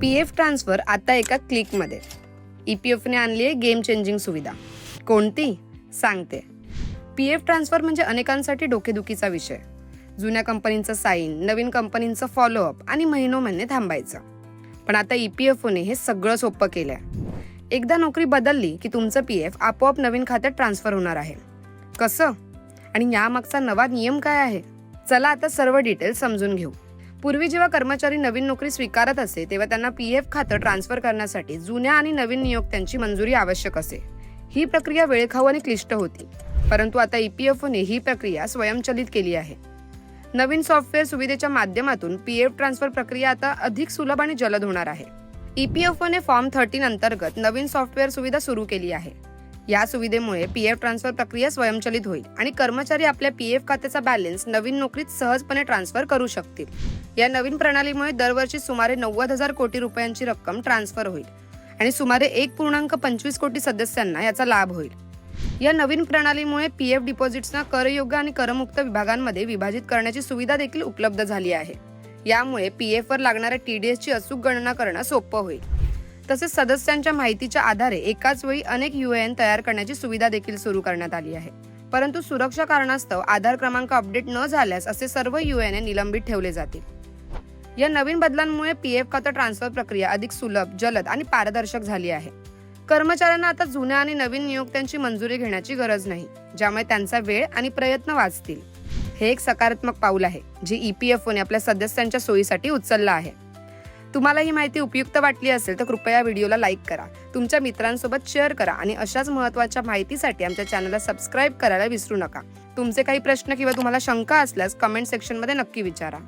P F transfer आता एका क्लिकमध्ये. ई पी एफने आणली आहे गेम चेंजिंग सुविधा. कोणती? सांगते. पी एफ ट्रान्सफर म्हणजे अनेकांसाठी डोकेदुखीचा विषय. जुन्या कंपनीचं साईन नवीन कंपनीचं फॉलोअप आणि महिनो महिने थांबायचं. पण आता ई पी एफ ओने हे सगळं सोपं केलं आहे एकदा नोकरी बदलली की तुमचं पी एफ आपोआप नवीन खात्यात ट्रान्सफर होणार आहे. कसं? आणि यामागचा नवा नियम काय आहे? चला आता सर्व डिटेल्स समजून घेऊ. पूर्वी जेव्हा कर्मचारी नवीन नोकरी स्वीकारत असे तेव्हा त्यांना पी एफ खातं ट्रान्सफर करण्यासाठी जुन्या आणि नवीन नियोक्त्यांची मंजुरी आवश्यक असे. ही प्रक्रिया वेळखाऊ आणि क्लिष्ट होती. परंतु आता ई पी एफ ओने ही प्रक्रिया स्वयंचलित केली आहे. नवीन सॉफ्टवेअर सुविधेच्या माध्यमातून पी एफ ट्रान्सफर प्रक्रिया आता अधिक सुलभ आणि जलद होणार आहे. ई पी एफ ओने फॉर्म थर्टीन अंतर्गत नवीन सॉफ्टवेअर सुविधा सुरू केली आहे. या सुविधेमुळे पी एफ ट्रान्सफर प्रक्रिया स्वयंचलित होईल आणि कर्मचारी आपल्या पी एफ खात्याचा बॅलन्स नवीन नोकरीत सहजपणे ट्रान्सफर करू शकतील. या नवीन प्रणालीमुळे दरवर्षी सुमारे नव्वद हजार कोटी रुपयांची रक्कम ट्रान्सफर होईल आणि सुमारे एक पूर्णांक पंचवीस कोटी सदस्यांना याचा लाभ होईल. या नवीन प्रणालीमुळे पी एफ डिपॉझिट्सना करयोग्य आणि करमुक्त विभागांमध्ये विभाजित करण्याची सुविधा देखील उपलब्ध झाली आहे. यामुळे पी एफवर लागणाऱ्या टी डी एसची अचूक गणना करणं सोपं होईल. तसेच सदस्यांच्या माहितीच्या आधारे एकाच वेळी अनेक यू एन तयार करण्याची सुविधा देखील सुरू करण्यात आली आहे. परंतु सुरक्षा कारणास्तव आधार क्रमांक अपडेट न झाल्यास असे सर्व यू एन ए निलंबित ठेवले जातील. या नवीन बदलांमुळे पी एफ खातं ट्रान्सफर प्रक्रिया अधिक सुलभ जलद आणि पारदर्शक झाली आहे. कर्मचाऱ्यांना आता जुन्या आणि नवीन नियोक्त्यांची मंजुरी घेण्याची गरज नाही ज्यामुळे त्यांचा वेळ आणि प्रयत्न वाचतील. हे एक सकारात्मक पाऊल आहे जे ई पी एफ ओने आपल्या सदस्यांच्या सोयीसाठी उचललं आहे. तुम्हाला ही माहिती उपयुक्त वाटली असेल तर कृपया व्हिडिओला लाईक करा. तुमच्या मित्रांसोबत शेअर करा आणि अशाच महत्त्वाच्या माहितीसाठी आमच्या चॅनलला सबस्क्राईब करायला विसरू नका. तुमचे काही प्रश्न किंवा तुम्हाला शंका असल्यास कमेंट सेक्शनमध्ये नक्की विचारा.